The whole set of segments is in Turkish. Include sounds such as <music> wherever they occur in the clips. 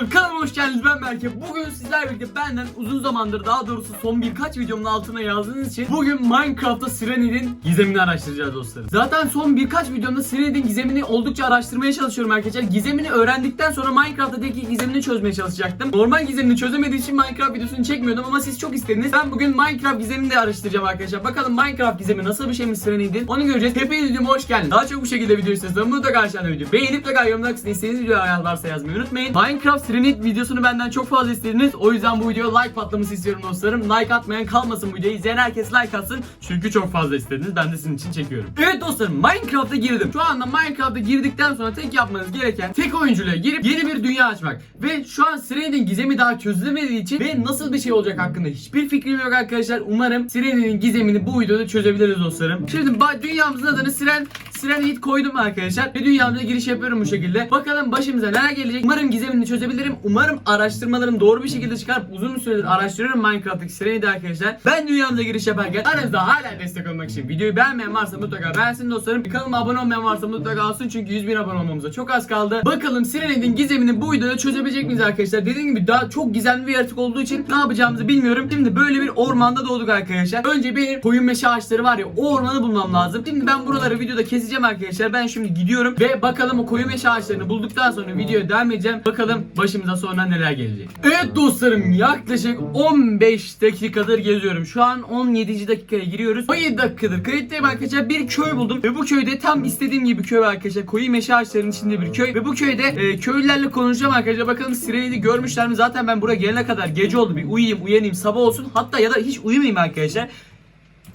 dostlarım hoş geldiniz. Ben Berke. Bugün sizlerle birlikte benden uzun zamandır daha doğrusu son birkaç videomun altına yazdığınız için Bugün Minecraft'ta Sirenid'in gizemini araştıracağız dostlarım. Zaten son birkaç videomda Sirenid'in gizemini oldukça araştırmaya çalışıyorum arkadaşlar. Gizemini öğrendikten sonra Minecraft'taki gizemini çözmeye çalışacaktım. Normal gizemini çözemediğim için Minecraft videosunu çekmiyordum ama siz çok istediniz. Ben bugün Minecraft gizemini de araştıracağım arkadaşlar. Bakalım Minecraft gizemi nasıl bir şeymiş Sirenid'in Onu göreceğiz. Hepiniz videoma hoş geldiniz. Daha çok bu şekilde video istiyorsanız mutlaka aşağıda video Beğenip de yorumlar kısmına istediğiniz video varsa yazmayı unutmayın. Minecraft Sirenid videosunu benden çok fazla istediniz. O yüzden bu videoya like patlaması istiyorum dostlarım. Like atmayan kalmasın bu videoyu İzleyen herkes like atsın. Çünkü çok fazla istediniz. Ben de sizin için çekiyorum. Evet dostlarım Minecraft'a girdim. Şu anda Minecraft'a girdikten sonra tek yapmanız gereken Tek oyunculuğa girip yeni bir dünya açmak. Ve şu an Sirenid'in gizemi daha çözülemediği için Ve nasıl bir şey olacak hakkında hiçbir fikrim yok arkadaşlar. Umarım Sirenid'in gizemini bu videoda çözebiliriz dostlarım. Şimdi dünyamızın adını Siren Sirenid koydum arkadaşlar. Ve dünyamıza giriş yapıyorum bu şekilde. Bakalım başımıza neler gelecek. Umarım gizemini çözebilirim. Umarım araştırmalarım doğru bir şekilde çıkar. Uzun bir süredir araştırıyorum Minecraft'taki Sirenid'i arkadaşlar. Ben dünyamıza giriş yaparken aranızda hala destek olmak için Videoyu beğenmeyen varsa mutlaka beğensin dostlarım. Kanalıma abone olmayan varsa mutlaka alsın. Çünkü 100 bin abone olmamıza çok az kaldı. Bakalım Sirenid'in gizemini bu videoda çözebilecek miyiz arkadaşlar? Dediğim gibi daha çok gizemli bir yaratık olduğu için Ne yapacağımızı bilmiyorum. Şimdi böyle bir ormanda doğduk arkadaşlar. Önce benim koyun meşe ağaçları var ya o ormanı bulmam lazım. Şimdi ben buraları videoda keseceğim arkadaşlar. Ben şimdi gidiyorum ve bakalım o koyun meşe ağaçlarını bulduktan sonra videoya devam edeceğim. Bakalım başımıza sonra neler gelecek. Evet dostlarım yaklaşık 15 dakikadır geziyorum. Şu an 17. dakikaya giriyoruz. 17 dakikadır kayıttayım arkadaşlar. Bir köy buldum Ve bu köyde tam istediğim gibi köy arkadaşlar. Koyu meşe ağaçlarının içinde bir köy Ve bu köyde e, köylülerle konuşacağım arkadaşlar. Bakalım Sirenid'i görmüşler mi? Zaten ben buraya gelene kadar gece oldu. Bir uyuyayım uyanayım sabah olsun. Hatta ya da hiç uyumayayım arkadaşlar.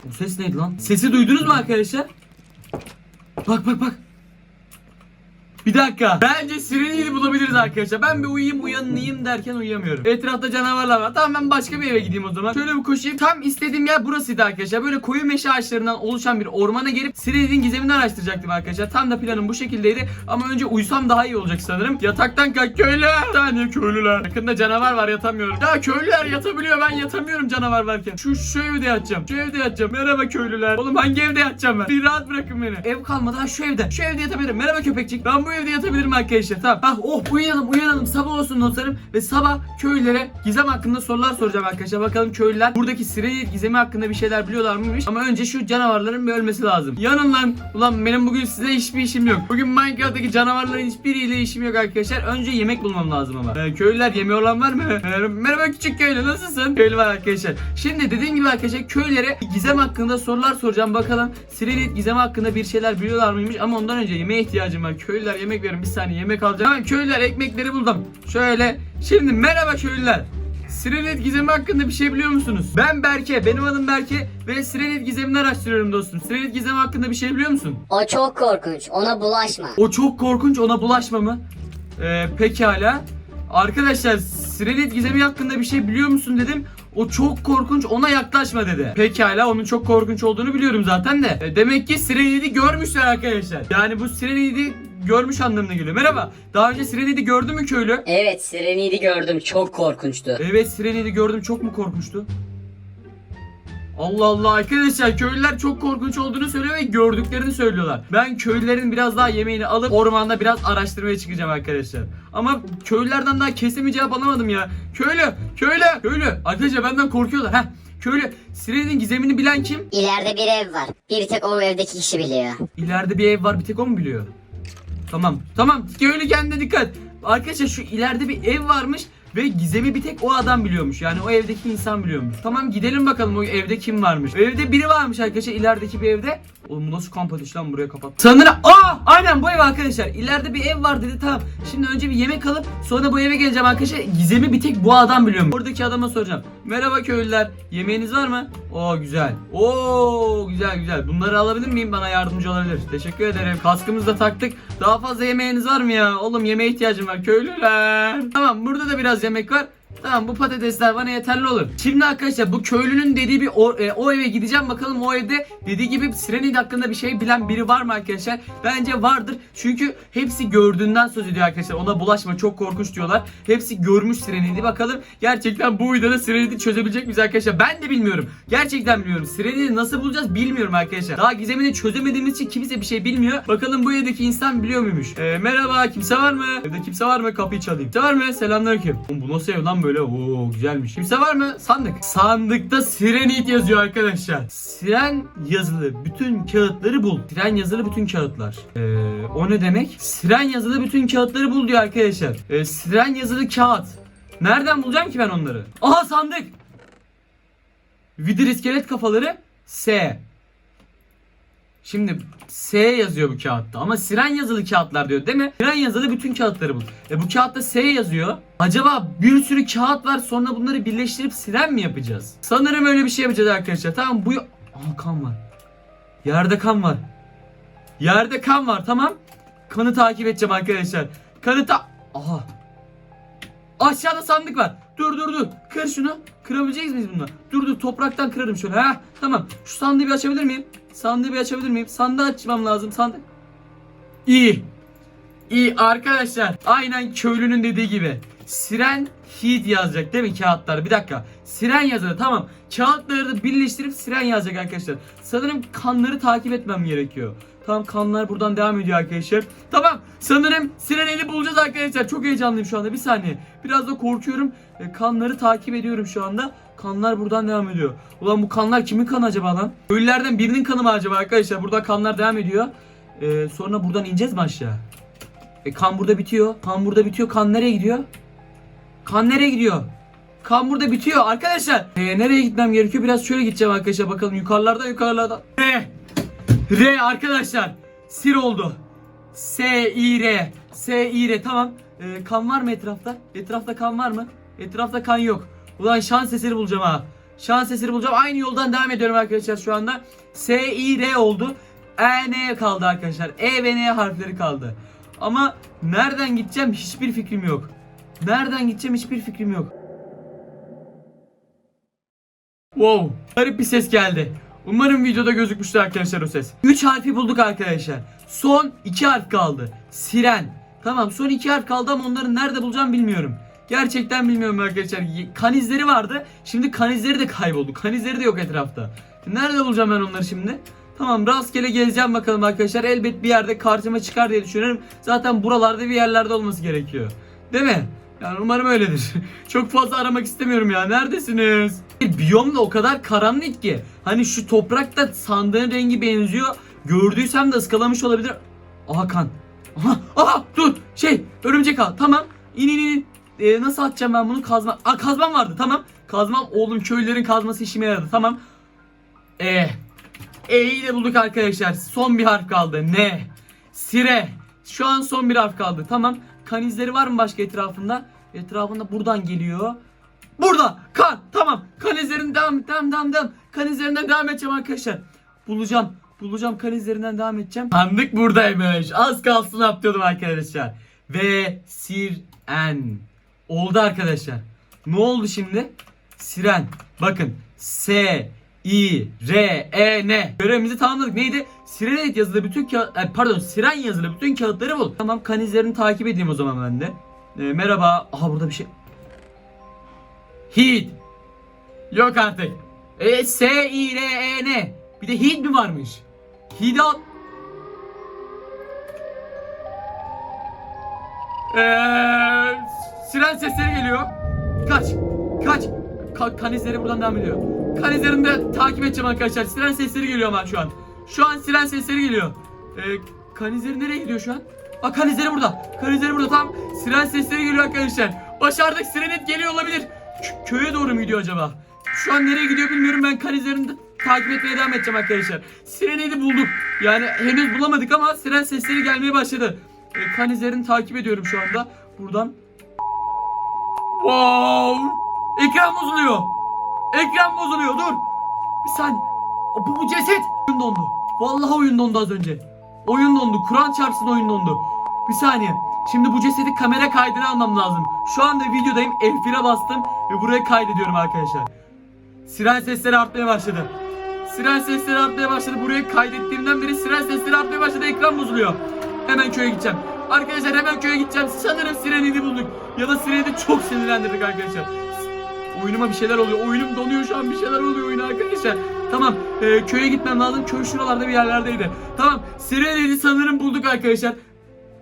Bu ses neydi lan? Sesi duydunuz mu arkadaşlar? Bak bak bak bir dakika. Bence Sirenid'i bulabiliriz arkadaşlar. Ben bir uyuyayım uyanayım derken uyuyamıyorum. Etrafta canavarlar var. Tamam ben başka bir eve gideyim o zaman. Şöyle bir koşayım. Tam istediğim yer burasıydı arkadaşlar. Böyle koyu meşe ağaçlarından oluşan bir ormana gelip Sirenid'in gizemini araştıracaktım arkadaşlar. Tam da planım bu şekildeydi. Ama önce uyusam daha iyi olacak sanırım. Yataktan kalk köylüler. Saniye köylüler. Yakında canavar var yatamıyorum. Ya köylüler yatabiliyor ben yatamıyorum canavar varken. Şu şu evde yatacağım. Şu evde yatacağım. Merhaba köylüler. Oğlum hangi evde yatacağım ben? Bir rahat bırakın beni. Ev kalmadı ha şu evde. Şu evde yatabilirim. Merhaba köpekçik. Ben bu evde yatabilirim arkadaşlar. Tamam. Ah oh uyanalım uyanalım. Sabah olsun dostlarım. Ve sabah köylülere gizem hakkında sorular soracağım arkadaşlar. Bakalım köylüler buradaki Sirenid gizemi hakkında bir şeyler biliyorlar mıymış? Ama önce şu canavarların bir ölmesi lazım. Yanın lan. Ulan benim bugün size hiçbir işim yok. Bugün Minecraft'taki canavarların hiçbiriyle işim yok arkadaşlar. Önce yemek bulmam lazım ama. Ee, köylüler yemeği olan var mı? Ee, merhaba küçük köylü nasılsın? Köylü var arkadaşlar. Şimdi dediğim gibi arkadaşlar köylere gizem hakkında sorular soracağım. Bakalım Sirenid gizemi hakkında bir şeyler biliyorlar mıymış? Ama ondan önce yemeğe ihtiyacım var. Köylüler yemek verin. Bir saniye yemek alacağım. Köylüler ekmekleri buldum. Şöyle. Şimdi merhaba köylüler. Sirenid gizemi hakkında bir şey biliyor musunuz? Ben Berke, benim adım Berke ve Sirenid gizemini araştırıyorum dostum. Sirenid gizemi hakkında bir şey biliyor musun? O çok korkunç. Ona bulaşma. O çok korkunç, ona bulaşma mı? Ee, pekala. Arkadaşlar, Sirenid gizemi hakkında bir şey biliyor musun dedim. O çok korkunç, ona yaklaşma dedi. Pekala, onun çok korkunç olduğunu biliyorum zaten de. E, demek ki Sirenid'i görmüşler arkadaşlar. Yani bu Sirenid'i görmüş anlamına geliyor. Merhaba, daha önce Sirenid'i gördün mü köylü? Evet Sirenid'i gördüm. Çok korkunçtu. Evet Sirenid'i gördüm çok mu korkunçtu? Allah Allah arkadaşlar köylüler çok korkunç olduğunu söylüyor ve gördüklerini söylüyorlar. Ben köylülerin biraz daha yemeğini alıp ormanda biraz araştırmaya çıkacağım arkadaşlar. Ama köylülerden daha kesin bir cevap alamadım ya. Köylü, köylü, köylü. Arkadaşlar benden korkuyorlar. Heh. Köylü, Sirenid'in gizemini bilen kim? İleride bir ev var. Bir tek o evdeki kişi biliyor. İleride bir ev var bir tek o mu biliyor? Tamam. Tamam. Köylü kendine dikkat. Arkadaşlar şu ileride bir ev varmış ve gizemi bir tek o adam biliyormuş. Yani o evdeki insan biliyormuş. Tamam gidelim bakalım o evde kim varmış. O evde biri varmış arkadaşlar ilerideki bir evde. Oğlum bu nasıl kamp ateşi lan buraya kapat. Sanırım aa aynen bu ev arkadaşlar. İleride bir ev var dedi tamam. Şimdi önce bir yemek alıp sonra bu eve geleceğim arkadaşlar. Gizemi bir tek bu adam biliyormuş. Oradaki adama soracağım. Merhaba köylüler. Yemeğiniz var mı? Oo güzel. Oo güzel güzel. Bunları alabilir miyim? Bana yardımcı olabilir. Teşekkür ederim. Kaskımızı da taktık. Daha fazla yemeğiniz var mı ya? Oğlum yemeğe ihtiyacım var köylüler. Tamam burada da biraz yemek var. Tamam bu patatesler bana yeterli olur. Şimdi arkadaşlar bu köylünün dediği bir o, e, o eve gideceğim bakalım o evde dediği gibi Sirenid hakkında bir şey bilen biri var mı arkadaşlar? Bence vardır. Çünkü hepsi gördüğünden söz ediyor arkadaşlar. Ona bulaşma çok korkunç diyorlar. Hepsi görmüş Sirenid'i bakalım. Gerçekten bu videoda Sirenid'i çözebilecek miyiz arkadaşlar? Ben de bilmiyorum. Gerçekten bilmiyorum. Sirenid'i nasıl bulacağız bilmiyorum arkadaşlar. Daha gizemini çözemediğimiz için kimse bir şey bilmiyor. Bakalım bu evdeki insan biliyor muymuş? Ee, merhaba kimse var mı? Evde kimse var mı? Kapıyı çalayım. Kimse var mı? Selamünaleyküm. Oğlum bu nasıl ev lan böyle? Oo güzelmiş. Kimse var mı? Sandık. Sandıkta Sirenid yazıyor arkadaşlar. Siren yazılı bütün kağıtları bul. Siren yazılı bütün kağıtlar. Ee, o ne demek? Siren yazılı bütün kağıtları bul diyor arkadaşlar. Ee, siren yazılı kağıt. Nereden bulacağım ki ben onları? Aha sandık. Vidir iskelet kafaları S. Şimdi S yazıyor bu kağıtta ama siren yazılı kağıtlar diyor değil mi? Siren yazılı bütün kağıtları bul. E bu kağıtta S yazıyor. Acaba bir sürü kağıt var sonra bunları birleştirip siren mi yapacağız? Sanırım öyle bir şey yapacağız arkadaşlar. Tamam bu... Aha kan var. Yerde kan var. Yerde kan var tamam. Kanı takip edeceğim arkadaşlar. Kanı ta... Aha. Aşağıda sandık var. Dur dur dur. Kır şunu. Kırabilecek miyiz bunu? Dur dur topraktan kırarım şöyle. Ha tamam. Şu sandığı bir açabilir miyim? Sandığı bir açabilir miyim? Sandığı açmam lazım. Sandık. İyi. İyi arkadaşlar. Aynen köylünün dediği gibi. Siren Heat yazacak değil mi kağıtlar? Bir dakika. Siren yazılı tamam. Kağıtları da birleştirip siren yazacak arkadaşlar. Sanırım kanları takip etmem gerekiyor. Tamam kanlar buradan devam ediyor arkadaşlar. Tamam sanırım Sireneli bulacağız arkadaşlar. Çok heyecanlıyım şu anda bir saniye. Biraz da korkuyorum. Kanları takip ediyorum şu anda. Kanlar buradan devam ediyor. Ulan bu kanlar kimin kanı acaba lan? Ölülerden birinin kanı mı acaba arkadaşlar? Burada kanlar devam ediyor. E, sonra buradan ineceğiz mi aşağı? E, kan burada bitiyor. Kan burada bitiyor. Kan nereye gidiyor? Kan nereye gidiyor? Kan burada bitiyor arkadaşlar. E, nereye gitmem gerekiyor? Biraz şöyle gideceğim arkadaşlar. Bakalım yukarılarda yukarılarda. R. R arkadaşlar. Sir oldu. S I R. S I R tamam. E, kan var mı etrafta? Etrafta kan var mı? Etrafta kan yok. Ulan şans eseri bulacağım ha. Şans eseri bulacağım. Aynı yoldan devam ediyorum arkadaşlar şu anda. S I R oldu. E N kaldı arkadaşlar. E ve N harfleri kaldı. Ama nereden gideceğim hiçbir fikrim yok. Nereden gideceğim hiçbir fikrim yok. Wow. Garip bir ses geldi. Umarım videoda gözükmüştür arkadaşlar o ses. 3 harfi bulduk arkadaşlar. Son 2 harf kaldı. Siren. Tamam son 2 harf kaldı ama onları nerede bulacağım bilmiyorum. Gerçekten bilmiyorum arkadaşlar. Kan izleri vardı. Şimdi kan izleri de kayboldu. Kan izleri de yok etrafta. Nerede bulacağım ben onları şimdi? Tamam rastgele gezeceğim bakalım arkadaşlar. Elbet bir yerde karşıma çıkar diye düşünüyorum. Zaten buralarda bir yerlerde olması gerekiyor. Değil mi? Yani umarım öyledir. <laughs> Çok fazla aramak istemiyorum ya. Neredesiniz? Biyom da o kadar karanlık ki. Hani şu toprakta sandığın rengi benziyor. Gördüysem de ıskalamış olabilir. Aha kan. Aha, aha dur. Şey örümcek ağ. Tamam. İn in in. Ee, nasıl atacağım ben bunu? Kazma. Aa kazmam vardı. Tamam. Kazmam oğlum köylülerin kazması işime yaradı. Tamam. E. E'yi de bulduk arkadaşlar. Son bir harf kaldı. Ne? Sire. Şu an son bir harf kaldı. Tamam. Kan izleri var mı başka etrafında? Etrafında buradan geliyor. Burada. Kan. Tamam. Kan izlerinden devam devam devam devam. Kan izlerinden devam edeceğim arkadaşlar. Bulacağım. Bulacağım kan izlerinden devam edeceğim. Sandık buradaymış. Az kalsın yapıyordum arkadaşlar. Ve siren. Oldu arkadaşlar. Ne oldu şimdi? Siren. Bakın. S I R E N. Görevimizi tamamladık. Neydi? Sirenet yazılı bütün kağıt e, pardon, Siren yazılı bütün kağıtları bul. Tamam, kan izlerini takip edeyim o zaman ben de. E, merhaba. Aha burada bir şey. Heat. Yok artık. E, S I R E N. Bir de Heat mi varmış? Al. Eee siren sesleri geliyor. Kaç. Kaç. Ka kan izleri buradan devam ediyor. Kan izlerini de takip edeceğim arkadaşlar. Siren sesleri geliyor ama şu an. Şu an siren sesleri geliyor. Ee, kan izleri nereye gidiyor şu an? Aa kan izleri burada. Kan izleri burada tam. Siren sesleri geliyor arkadaşlar. Başardık. Sirenet geliyor olabilir. Kö- köye doğru mu gidiyor acaba? Şu an nereye gidiyor bilmiyorum. Ben kan izlerini takip etmeye devam edeceğim arkadaşlar. Sireneti bulduk. Yani henüz bulamadık ama siren sesleri gelmeye başladı. Ee, kan izlerini takip ediyorum şu anda. Buradan Wow! Ekran bozuluyor. Ekran bozuluyor. Dur. Bir saniye. Bu, bu ceset. Oyun dondu. Vallahi oyun dondu az önce. Oyun dondu. Kur'an çarpsın oyun dondu. Bir saniye. Şimdi bu cesedi kamera kaydına almam lazım. Şu anda videodayım. F1'e bastım ve buraya kaydediyorum arkadaşlar. Siren sesleri artmaya başladı. Siren sesleri artmaya başladı. Buraya kaydettiğimden beri siren sesleri artmaya başladı. Ekran bozuluyor. Hemen köye gideceğim. Arkadaşlar hemen köye gideceğim. Sanırım Sirenid'i bulduk. Ya da Sirenid'i çok sinirlendirdik arkadaşlar. Oyunuma bir şeyler oluyor. Oyunum donuyor şu an. Bir şeyler oluyor oyuna arkadaşlar. Tamam. e, köye gitmem lazım. Köy şuralarda bir yerlerdeydi. Tamam. Sirenid'i sanırım bulduk arkadaşlar.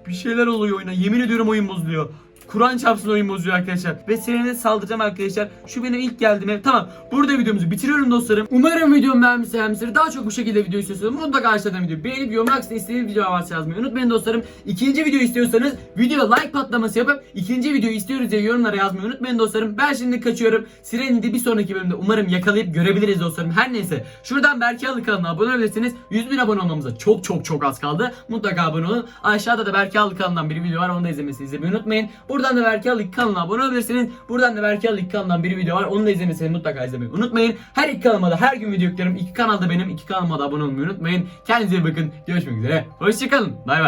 Bir şeyler oluyor oyuna. Yemin ediyorum oyun bozuluyor. Kur'an çarpsın oyun bozuyor arkadaşlar. Ve Seren'e saldıracağım arkadaşlar. Şu benim ilk geldiğim Tamam. Burada videomuzu bitiriyorum dostlarım. Umarım videomu beğenmişsinizdir. Daha çok bu şekilde video istiyorsanız mutlaka aşağıdan video beğenip yorum aksine istediğiniz video varsa yazmayı unutmayın dostlarım. İkinci video istiyorsanız video like patlaması yapıp ikinci video istiyoruz diye yorumlara yazmayı unutmayın dostlarım. Ben şimdi kaçıyorum. Siren'i de bir sonraki bölümde umarım yakalayıp görebiliriz dostlarım. Her neyse. Şuradan Berke Alı kanalına abone olabilirsiniz. 100 bin abone olmamıza çok çok çok az kaldı. Mutlaka abone olun. Aşağıda da Berke Alı kanalından bir video var. Onu da izlemesini izlemeyi unutmayın. Buradan da Berke Alı kanalına abone olabilirsiniz. Buradan da Berke Alı kanalından bir video var. Onu da izlemesini mutlaka izlemeyi unutmayın. Her iki kanalıma da her gün video yüklerim. İki kanalda benim. iki kanalıma da abone olmayı unutmayın. Kendinize iyi bakın. Görüşmek üzere. Hoşçakalın. Bay bay.